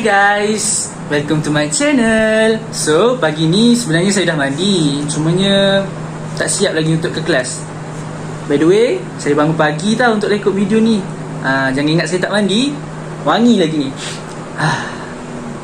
Guys, welcome to my channel. So, pagi ni sebenarnya saya dah mandi. Cumanya tak siap lagi untuk ke kelas. By the way, saya bangun pagi tau untuk rekod video ni. Ah, jangan ingat saya tak mandi. Wangi lagi ni. Ah.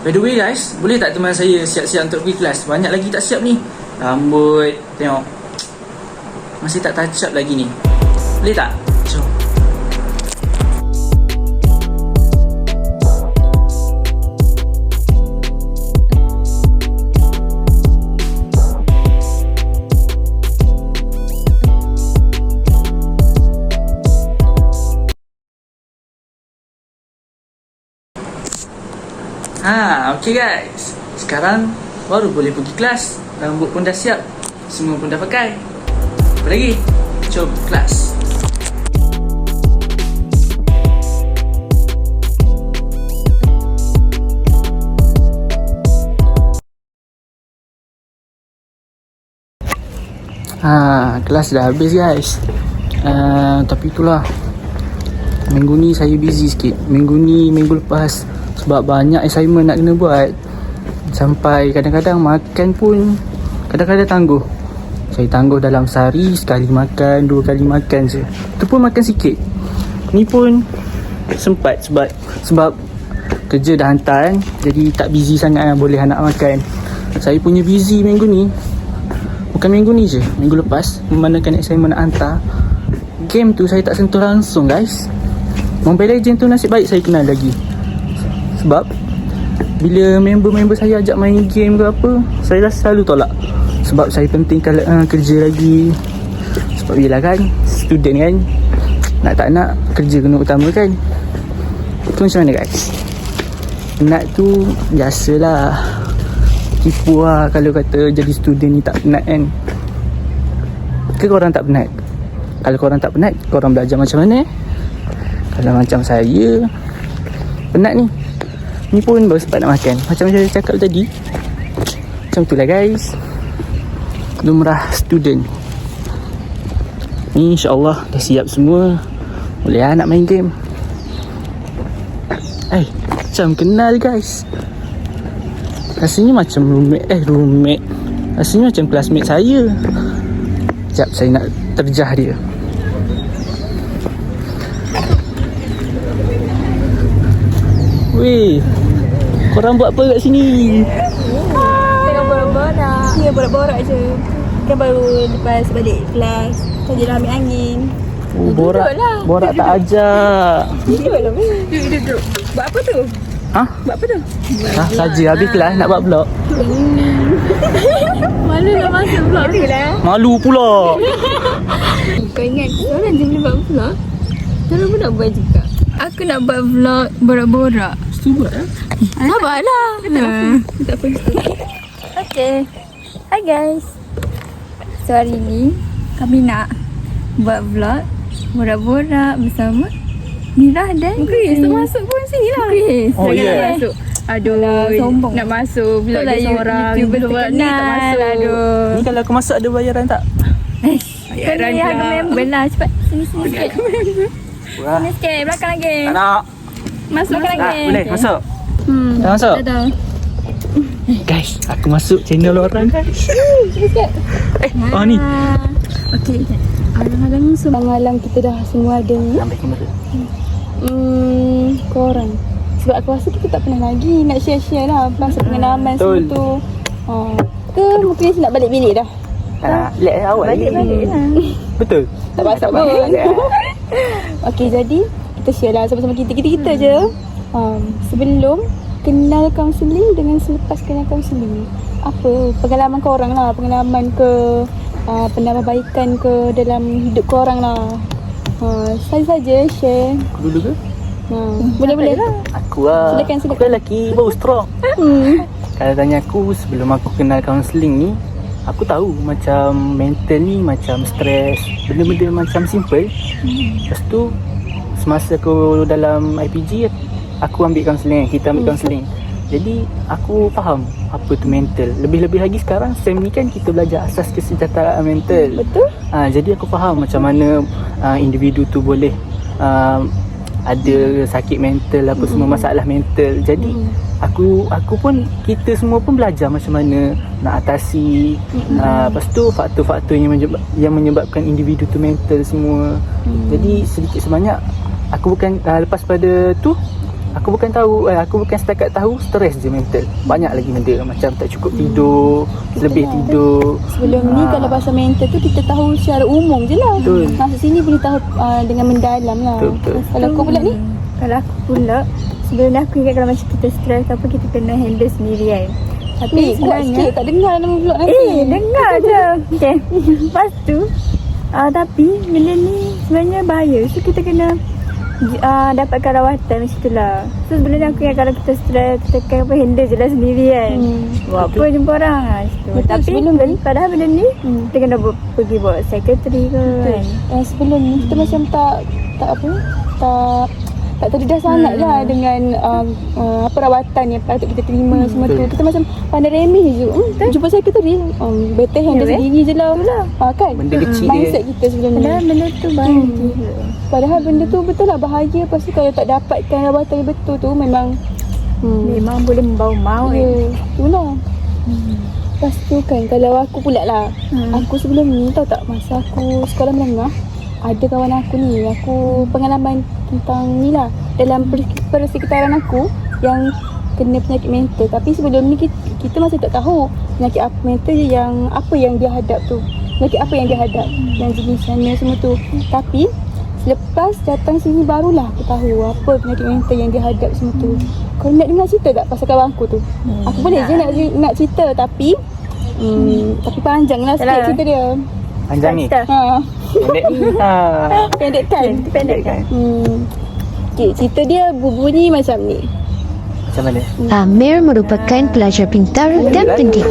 By the way guys, boleh tak teman saya siap-siap untuk pergi kelas? Banyak lagi tak siap ni. Rambut, tengok. Masih tak touch up lagi ni. Boleh tak? Okay guys. Sekarang baru boleh pergi kelas. Rambut pun dah siap. Semua pun dah pakai. Apa lagi? Jom kelas. Ha, kelas dah habis guys. Uh, tapi itulah Minggu ni saya busy sikit Minggu ni minggu lepas Sebab banyak assignment nak kena buat. Sampai kadang-kadang makan pun Kadang-kadang tangguh. Saya tangguh dalam sehari Sekali makan, dua kali makan je. Itu pun makan sikit. Ni pun sempat sebab Sebab kerja dah hantar kan. Jadi tak busy sangat lah boleh anak makan. Saya punya busy minggu ni Bukan minggu ni je Minggu lepas Memandangkan assignment nak hantar. Game tu saya tak sentuh langsung guys. Mobile Legend tu nasib baik saya kenal lagi Sebab Bila member-member saya ajak main game ke apa Saya dah selalu tolak. Sebab saya pentingkan uh, kerja lagi. Sebab bila kan Student kan. Nak tak nak Kerja kena utamakan Tu macam mana guys? Penat tu Biasalah. Tipu lah Kalau kata jadi student ni tak penat kan. Ke korang tak penat? Kalau korang tak penat Korang belajar macam mana? Kalau macam saya Penat ni Ni pun baru sempat nak makan. Macam saya cakap tadi Macam tu lah guys. Lumrah student. Ni insyaAllah dah siap semua. Boleh lah nak main game. Eh Macam kenal guys. Rasanya macam roommate. Eh roommate. Rasanya macam classmate saya. Sekejap saya nak terjah dia. Weh Korang buat apa kat sini? Tengah borak-borak Ya borak-borak je. Kan baru lepas balik kelas Kan dia dah ambil angin. Oh, borak. Duduklah. Borak tak ajak. Duduk lah Duduk duduk Buat apa tu? Ha? Buat apa tu? Ha, saja habis kelas nak buat vlog Malu nak masuk vlog Malu lah Malu pula. Kau ingat Orang je boleh buat vlog Orang pun nak buat juga. Aku nak buat vlog borak-borak Cuba eh Sabarlah Tak apa Okay. Hi guys. So hari ni Kami nak Buat vlog Borak-borak bersama Mira dan Chris Tak masuk pun sini lah. Chris Oh, yeah. masuk. Aduh sombong. Nak masuk Vlog dia seorang. YouTuber terkenal. ni tak masuk. Aduh. Ni kalau aku masuk ada bayaran tak? Bayaran Kena harga member. Lah Cepat. Sini-sini sikit. Sini sikit Belakang lagi. Tak nak Masuk lagi boleh masuk Hmm Dah masuk? Dah dah Guys aku masuk channel orang guys Eh oh ni Okey. Alang-alang semua kita dah semua ada ni. Ambil kamera Hmm, korang. Sebab aku rasa kita tak pernah lagi nak share-share lah pasal pengalaman Betul. semua tu. Ha. Ke mungkin nak balik bilik dah. Tak nak Let awak Balik-balik lah. Betul Tak pasal pun. Okey, jadi kita share lah sama-sama kita. Kita-kita je. Um, sebelum kenal kaunseling dengan selepas kenal kaunseling. Apa pengalaman korang lah. Pengalaman ke uh, penambahbaikan ke dalam hidup korang lah. Uh, saja-saja share. Aku dulu ke? Ha, boleh-boleh lah. Aku lah Silakan, silakan. Aku lelaki baru strong Hmm. Kalau tanya aku sebelum aku kenal kaunseling ni Aku tahu macam mental ni macam stres Benda-benda macam simple Lepas tu Semasa aku dalam IPG Aku ambil kaunseling Kita ambil kaunseling Jadi aku faham apa tu mental Lebih-lebih lagi sekarang SEM ni kan kita belajar asas kesejahteraan mental Betul? ha, Jadi aku faham macam mana uh, individu tu boleh uh, ada sakit mental apa semua masalah mental. Jadi aku aku pun kita semua pun belajar macam mana nak atasi mm-hmm. uh, lepas tu faktor-faktor yang menyebab, yang menyebabkan individu tu mental semua mm. jadi sedikit sebanyak aku bukan uh, lepas pada tu aku bukan tahu eh, aku bukan setakat tahu stres je mental banyak lagi benda macam tak cukup tidur lebih lah, tidur Sebelum ni Ah. kalau pasal mental tu kita tahu secara umum je lah. Betul. Masuk sini boleh tahu uh, dengan mendalam lah. Betul, betul. Kalau kau pula ni? Kalau aku pula Sebelum ni aku ingat kalau macam kita stres apa kita kena handle sendiri kan Tapi Ni kuat sikit tak dengar nama vlog nanti. Eh dengar je Okay Lepas tu uh, Tapi benda ni sebenarnya bahaya So kita kena uh, dapatkan rawatan macam tu lah So sebenarnya aku ingat kalau kita stres Kita kan apa handle je lah sendiri kan Hmm. Buat apa jumpa orang lah macam tu Betul, Tapi sebelum ni- padahal benda ni Hmm. Kita kena buat, pergi buat secretary ke Betul. kan Yang sebelum ni kita macam tak tak apa tak tak terdedah sangat Hmm. lah dengan um, uh, apa rawatan yang patut kita terima semua tu. Betul. Kita macam pandai remeh je. Hmm, jumpa secretary. Um, better handle Ya, eh? sendiri je lah. Ha, kan? benda kecil Mindset dia kita sebelum ni. Padahal benda tu bahaya Hmm. gila Padahal benda tu betul lah bahaya. Lepas tu kalau tak dapatkan rawatan yang betul tu memang hmm, Memang boleh membawa maut Ya, tu lah. Lepas tu kan kalau aku pula lah. Hmm. Aku sebelum ni tahu tak masa aku sekolah menengah ada kawan aku ni aku pengalaman tentang ni lah. Dalam per- persekitaran aku yang kena penyakit mental. Tapi sebelum ni kita, kita masih tak tahu penyakit apa mental yang apa yang dia hadap tu. Penyakit apa yang dia hadap yang jenisnya semua tu. Tapi selepas datang sini barulah aku tahu apa penyakit mental yang dia hadap semua tu. Kau nak dengar cerita tak pasal kawan aku tu? Hmm, aku boleh je nak, nak cerita tapi Hmm, tapi panjang lah sikit cerita dia. panjang ni. Ha, pendek ni ha pendek kan? Pendek kan Hmm. Okay, cerita dia berbunyi macam ni. macam mana Amir merupakan pelajar pintar dan pendidik.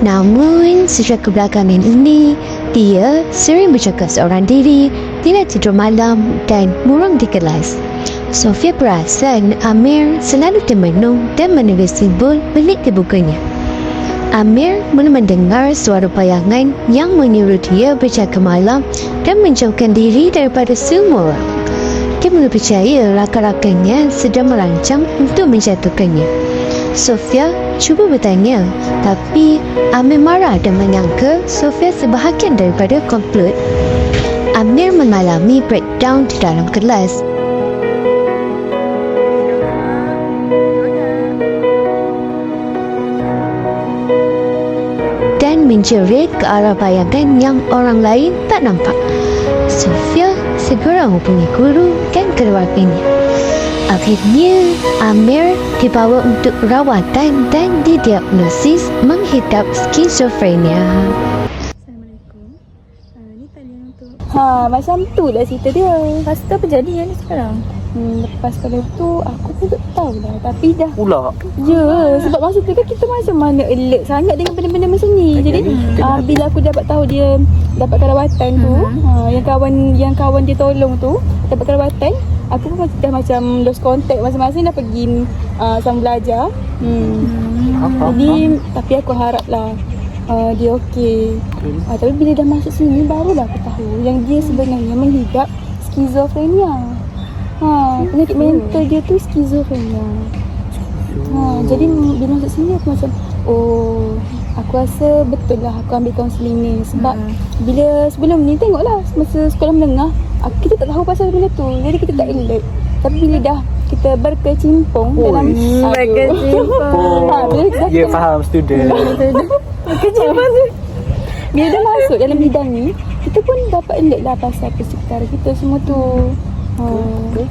Namun, sejak kebelakangan ini, dia sering bercakap seorang diri, tidak tidur malam dan murung di kelas. Sofia perasan Amir selalu termenung dan menulis simbol pelik di bukunya. Amir mendengar suara bayangan yang menyuruh dia berjaga malam dan menjauhkan diri daripada semua. Dia mula percaya rakan-rakannya sedang merancang untuk menjatuhkannya. Sofia cuba bertanya, tapi Amir marah dan menyangka Sofia sebahagian daripada komplot. Amir mengalami breakdown di dalam kelas. Menjerit ke arah bayangan yang orang lain tak nampak. Sofia segera hubungi guru dan keluarganya. Akhirnya, Amir dibawa untuk perawatan dan didiagnosis menghidap skizofrenia. Assalamualaikum uh, Ni talian untuk Ha, macam tu lah cerita dia. Lepas tu apa jadi ni sekarang? Hmm, lepas pada tu aku pun tak tahu lah. Tapi dah pula Ya, sebab masa tu kan kita macam mana alert sangat dengan benda-benda macam ni. Okay, Jadi kita uh, bila aku dapat tahu dia dapatkan rawatan tu, uh, yang kawan yang kawan dia tolong tu dapatkan rawatan, aku pun dah macam lost contact masing-masing dah pergi uh, sama belajar. Hmm. apa Jadi tapi aku harap lah uh, dia okey. Uh, tapi bila dah masuk sini barulah aku tahu yang dia sebenarnya menghidap skizofrenia. Ha, penyakit mental dia tu skizofrenia. Ha, jadi bila masuk sini aku macam oh aku rasa betul lah aku ambil kaunseling ni sebab Hmm. bila sebelum ni tengoklah masa sekolah menengah aku, kita tak tahu pasal benda tu jadi kita tak alert tapi bila dah kita berkecimpung Oh, dalam. Berkecimpung. Ha, bila kita ya faham student Kecimpung tu Bila dah masuk dalam bidang ni Kita pun dapat alert lah pasal persekitaran kita semua tu ha. Tapi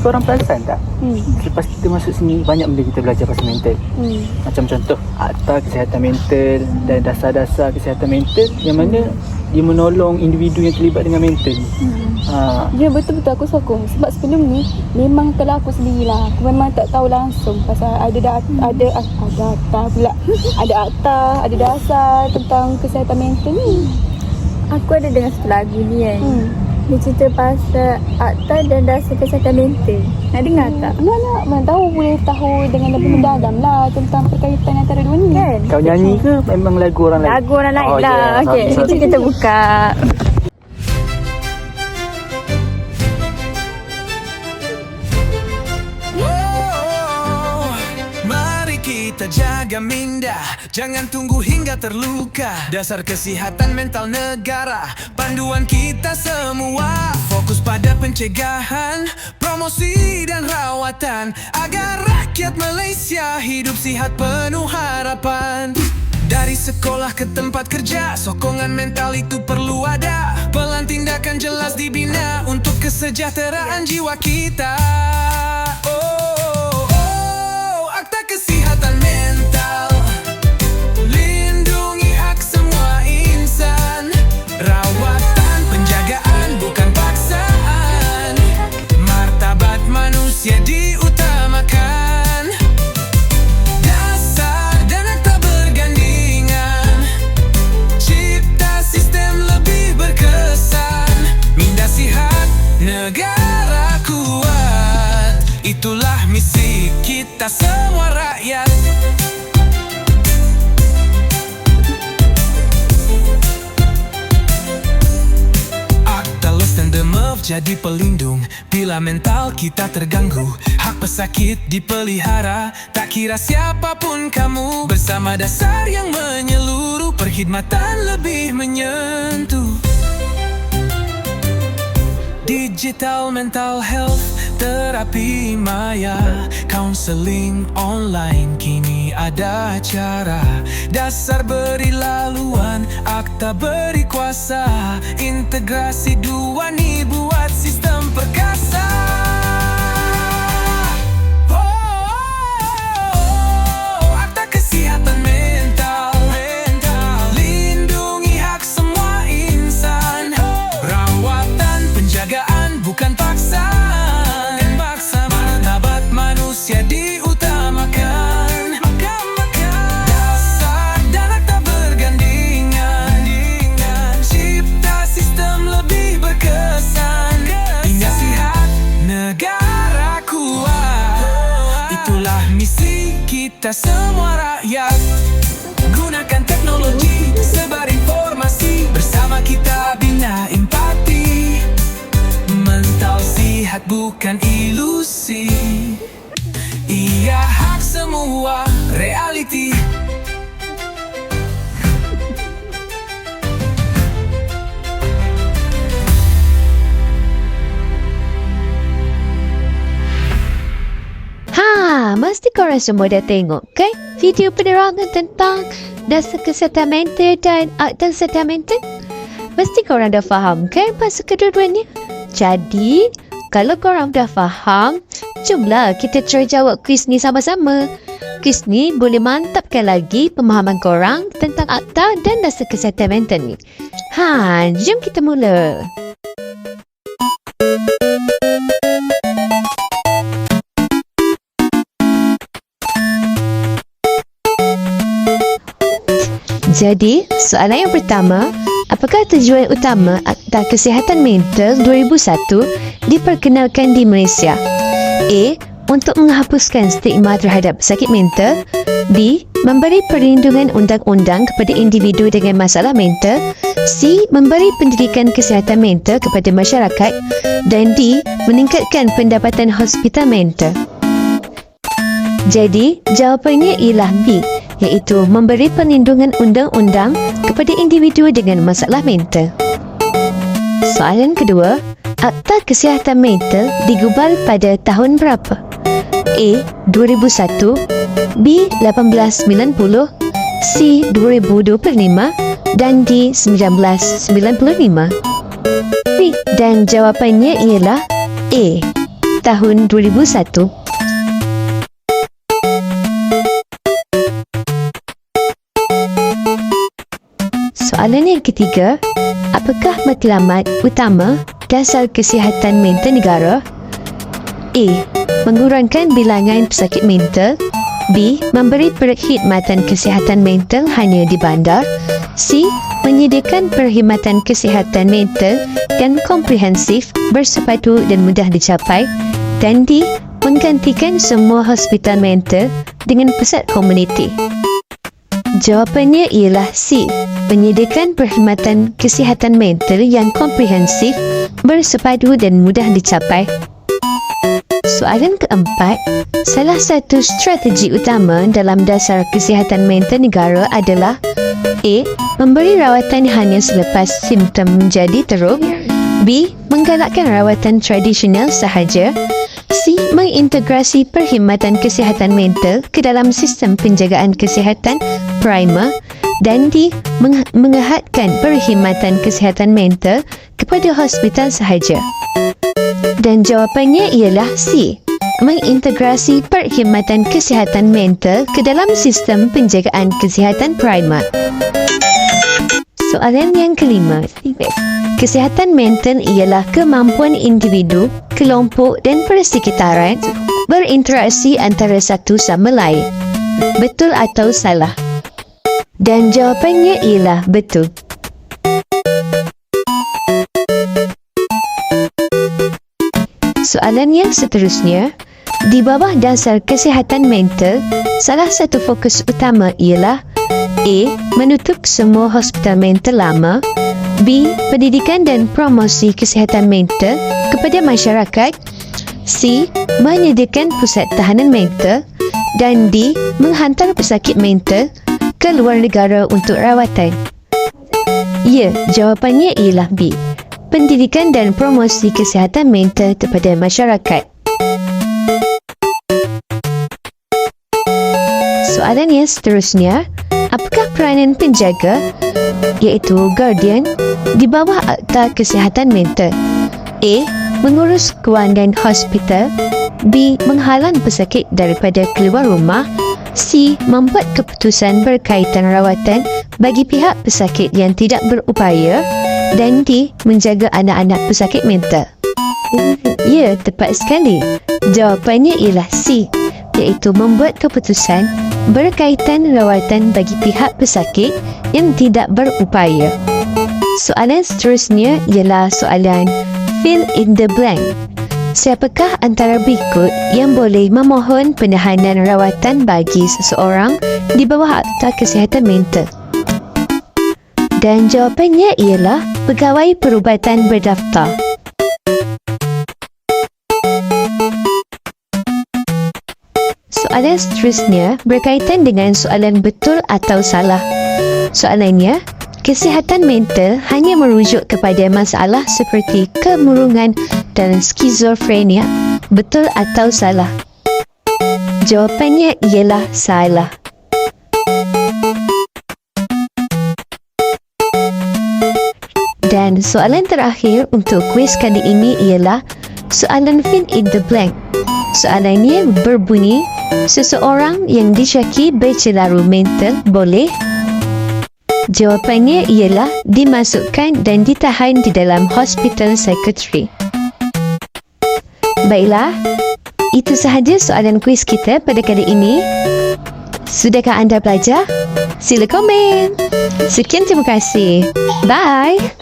korang perasan tak? Hmm. Lepas kita masuk sini Banyak benda kita belajar pasal mental. Hmm. Macam contoh Akta kesihatan mental Dan dasar-dasar kesihatan mental Yang mana Dia menolong individu yang terlibat dengan mental ha, Ya betul-betul aku sokong. Sebab sebelum ni Memang kalau aku sendirilah. Aku memang tak tahu langsung Pasal ada dat- ada ah, ada akta pula. Ada akta Ada dasar Tentang kesihatan mental ni. Aku ada dengar satu lagu ni kan. Hmm. Dia cerita pasal akta dan dasar kesihatan mental. Nak dengar tak? Nak nak. Mana tahu boleh tahu Dengan lebih mendalam lah Tentang perkaitan antara dua ni. Kan? Kau nyanyi ke? Memang lagu orang lain? Lagu orang lain Oh, lah. yeah. Okay, Sorry, itu sorry. kita buka kita jaga minda Jangan tunggu hingga terluka. Dasar kesihatan mental negara Panduan kita semua. Fokus pada pencegahan Promosi dan rawatan. Agar rakyat Malaysia Hidup sihat penuh harapan. Dari sekolah ke tempat kerja Sokongan mental itu perlu ada. Pelan tindakan jelas dibina Untuk kesejahteraan jiwa kita kesihatan mental kita terganggu. Hak pesakit dipelihara. Tak kira siapapun kamu. Bersama dasar yang menyeluruh Perkhidmatan lebih menyentuh. Digital mental health Terapi maya. Counseling online Kini ada cara Dasar beri laluan Akta beri kuasa Integrasi dua ni Buat sistem perkasa rakyat Gunakan teknologi, sebar informasi. Bersama kita bina empati. Mental sihat bukan korang semua dah tengok kan video penerangan tentang dasar kesihatan mental dan akta kesihatan mental? Mesti korang dah faham kan pasal kedua-duanya? Jadi, kalau korang dah faham, jomlah kita try jawab kuis ni sama-sama. Kuis ni boleh mantapkan lagi pemahaman korang tentang akta dan dasar kesihatan mental ni. Ha, jom kita mula. Jadi, soalan yang pertama, apakah tujuan utama Akta Kesihatan Mental 2001 diperkenalkan di Malaysia? A. Untuk menghapuskan stigma terhadap sakit mental B. Memberi perlindungan undang-undang kepada individu dengan masalah mental C. Memberi pendidikan kesihatan mental kepada masyarakat dan D. Meningkatkan pendapatan hospital mental Jadi, jawapannya ialah B iaitu memberi perlindungan undang-undang kepada individu dengan masalah mental. Soalan kedua, Akta Kesihatan Mental digubal pada tahun berapa? A. 2001 B. 1890 C. 2025 dan D. 1995 B. Dan jawapannya ialah A. Tahun 2001 Soalan yang ketiga, apakah matlamat utama dasar kesihatan mental negara? A. Mengurangkan bilangan pesakit mental B. Memberi perkhidmatan kesihatan mental hanya di bandar C. Menyediakan perkhidmatan kesihatan mental yang komprehensif, bersepadu dan mudah dicapai dan D. Menggantikan semua hospital mental dengan pusat komuniti. Jawapannya ialah C. Menyediakan perkhidmatan kesihatan mental yang komprehensif, bersepadu dan mudah dicapai. Soalan keempat, salah satu strategi utama dalam dasar kesihatan mental negara adalah A. Memberi rawatan hanya selepas simptom menjadi teruk B. Menggalakkan rawatan tradisional sahaja C. Mengintegrasi perkhidmatan kesihatan mental ke dalam sistem penjagaan kesihatan primer dan D. Meng- mengehadkan perkhidmatan kesihatan mental kepada hospital sahaja. Dan jawapannya ialah C. Mengintegrasi perkhidmatan kesihatan mental ke dalam sistem penjagaan kesihatan primer. Soalan yang kelima. Kesihatan mental ialah kemampuan individu, kelompok dan persekitaran berinteraksi antara satu sama lain. Betul atau salah? Dan jawapannya ialah betul. Soalan yang seterusnya, di bawah dasar kesihatan mental, salah satu fokus utama ialah A. Menutup semua hospital mental lama B. Pendidikan dan promosi kesihatan mental kepada masyarakat C. Menyediakan pusat tahanan mental dan D. Menghantar pesakit mental ke luar negara untuk rawatan Ya, jawapannya ialah B. Pendidikan dan promosi kesihatan mental kepada masyarakat. Soalan yang seterusnya, apakah peranan penjaga iaitu guardian di bawah Akta Kesihatan Mental? A. Mengurus kewangan hospital B. Menghalang pesakit daripada keluar rumah C. Membuat keputusan berkaitan rawatan bagi pihak pesakit yang tidak berupaya dan D. Menjaga anak-anak pesakit mental. Ya, tepat sekali. Jawapannya ialah C, iaitu membuat keputusan berkaitan rawatan bagi pihak pesakit yang tidak berupaya. Soalan seterusnya ialah soalan fill in the blank. Siapakah antara berikut yang boleh memohon penahanan rawatan bagi seseorang di bawah Akta Kesihatan Mental? Dan jawapannya ialah pegawai perubatan berdaftar. Soalan seterusnya berkaitan dengan soalan betul atau salah. Soalannya, kesihatan mental hanya merujuk kepada masalah seperti kemurungan dan skizofrenia. Betul atau salah? Jawapannya ialah salah. Dan soalan terakhir untuk kuis kali ini ialah soalan fill in the blank. Soalannya berbunyi, seseorang yang disyaki bercelaru mental boleh? Jawapannya ialah dimasukkan dan ditahan di dalam hospital psychiatry. Baiklah, itu sahaja soalan kuis kita pada kali ini. Sudahkah anda belajar? Sila komen. Sekian terima kasih. Bye.